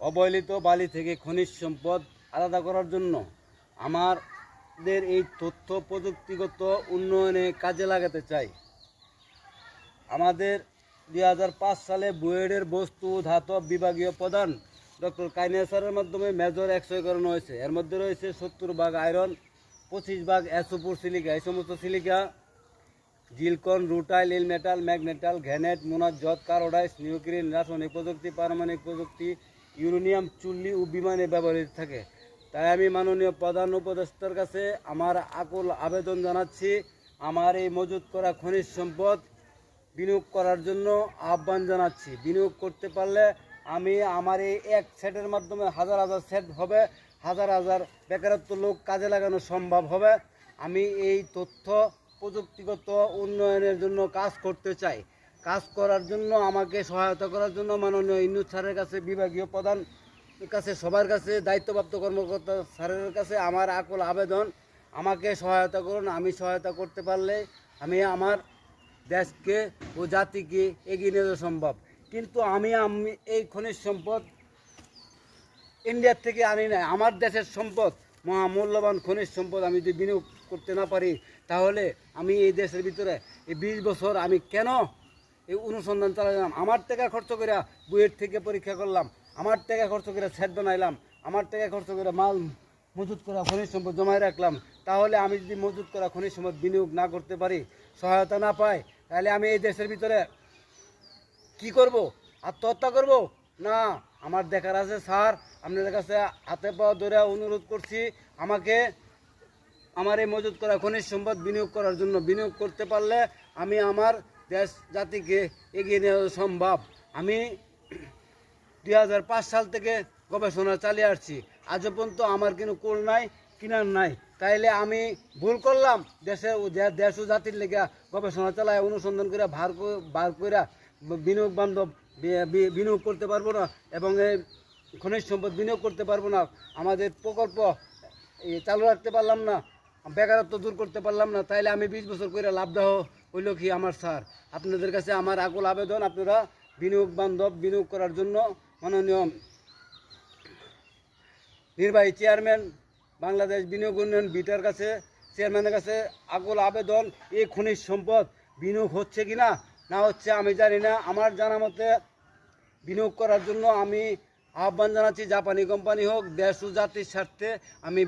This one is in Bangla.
অবহেলিত বালি থেকে খনিজ সম্পদ আলাদা করার জন্য আমাদের এই তথ্য প্রযুক্তিগত উন্নয়নে কাজে লাগাতে চাই। আমাদের দু হাজার পাঁচ সালে বুয়েটের বস্তু ধাতব বিভাগীয় প্রধান ডক্টর কাইনেসারের মাধ্যমে মেজর এক্সরে হয়েছে। এর মধ্যে রয়েছে সত্তর ভাগ আয়রন, পঁচিশ ভাগ অ্যাসোপুর সিলিকা। এই সমস্ত সিলিকা, জিলকন, রুটাইল ইল মেটাল ম্যাগনেটাল, ঘ্যানেট মোনাজত কারোডাইস নিউক্লিন, রাসায়নিক প্রযুক্তি, পারমাণবিক প্রযুক্তি ইউরেনিয়াম চুল্লি ও বিমানে ব্যবহৃত থাকে। তাই আমি মাননীয় প্রধান উপদেষ্টার কাছে আমার আকুল আবেদন জানাচ্ছি, আমার এই মজুত করা খনিজ সম্পদ বিনিয়োগ করার জন্য আহ্বান জানাচ্ছি। বিনিয়োগ করতে পারলে আমি আমার এই এক সেটের মাধ্যমে হাজার হাজার সেট হবে, হাজার হাজার বেকারত্ব লোক কাজে লাগানো সম্ভব হবে। আমি এই তথ্য প্রযুক্তিগত উন্নয়নের জন্য কাজ করতে চাই। কাজ করার জন্য, আমাকে সহায়তা করার জন্য মাননীয় ইন্নুজ স্যারের কাছে, বিভাগীয় প্রধান কাছে, সবার কাছে, দায়িত্বপ্রাপ্ত কর্মকর্তা স্যারের কাছে আমার আকুল আবেদন। আমাকে সহায়তা করুন, আমি সহায়তা করতে পারলে আমি আমার দেশকে ও জাতিকে এগিয়ে নিয়ে যাওয়া সম্ভব। কিন্তু আমি আমি এই খনিজ সম্পদ ইন্ডিয়ার থেকে আনি না আমার দেশের সম্পদ, মহামূল্যবান খনিজ সম্পদ আমি যদি বিনিয়োগ করতে না পারি, তাহলে আমি এই দেশের ভিতরে এই বিশ বছর আমি কেন এই অনুসন্ধান চালাইলাম। আমার টাকা খরচ করে বুয়েট থেকে পরীক্ষা করলাম। আমার টাকা খরচ করে সেট বানাইলাম। আমার টাকা খরচ করে মাল মজুত করা, খনিজ সম্পদ জমায় রাখলাম। তাহলে আমি যদি মজুত করা, খনিজ সম্পদ বিনিয়োগ না করতে পারি, সহায়তা না পাই, তাহলে আমি এই দেশের ভিতরে কি করব? আত্মহত্যা করব? না। আমার দেখার আছে, স্যার, আপনাদের কাছে হাতে পাওয়া ধরে অনুরোধ করছি, আমাকে আমার এই মজুত করা, খনিজ সম্পদ বিনিয়োগ করার জন্য বিনিয়োগ করতে পারলে আমি আমার দেশ জাতিকে এগিয়ে নেওয়া সম্ভব। আমি দু হাজার পাঁচ সাল থেকে গবেষণা চালিয়ে আসছি। আজও পর্যন্ত আমার কিন্তু কোল নাই, কিনার নাই। তাইলে আমি ভুল করলাম? দেশে দেশ ও জাতির লেগে গবেষণা চালায়, অনুসন্ধান করে ভার বার করে বিনিয়োগ বান্ধব বিনিয়োগ করতে পারব না এবং খনিজ সম্পদ বিনিয়োগ করতে পারব না। আমাদের প্রকল্প চালু রাখতে পারলাম না। বেকারত্ব দূর করতে পারলাম না, তাইলে আমি বিশ বছর করে লাভ দেওয়া হইল কি আমার স্যার? আপনাদের কাছে আমার আকুল আবেদন, আপনারা বিনিয়োগ বান্ধব, বিনিয়োগ করার জন্য মাননীয় নির্বাহী চেয়ারম্যান, বাংলাদেশ বিনিয়োগ উন্নয়ন বিটার কাছে, চেয়ারম্যানের কাছে আকুল আবেদন, এই খনিজ সম্পদ বিনিয়োগ হচ্ছে কি না না হচ্ছে আমি জানি না। আমার জানা মতে বিনিয়োগ করার জন্য আমি আহ্বান জানাচ্ছি, জাপানি কোম্পানি হোক, দেশ ও জাতির স্বার্থে আমি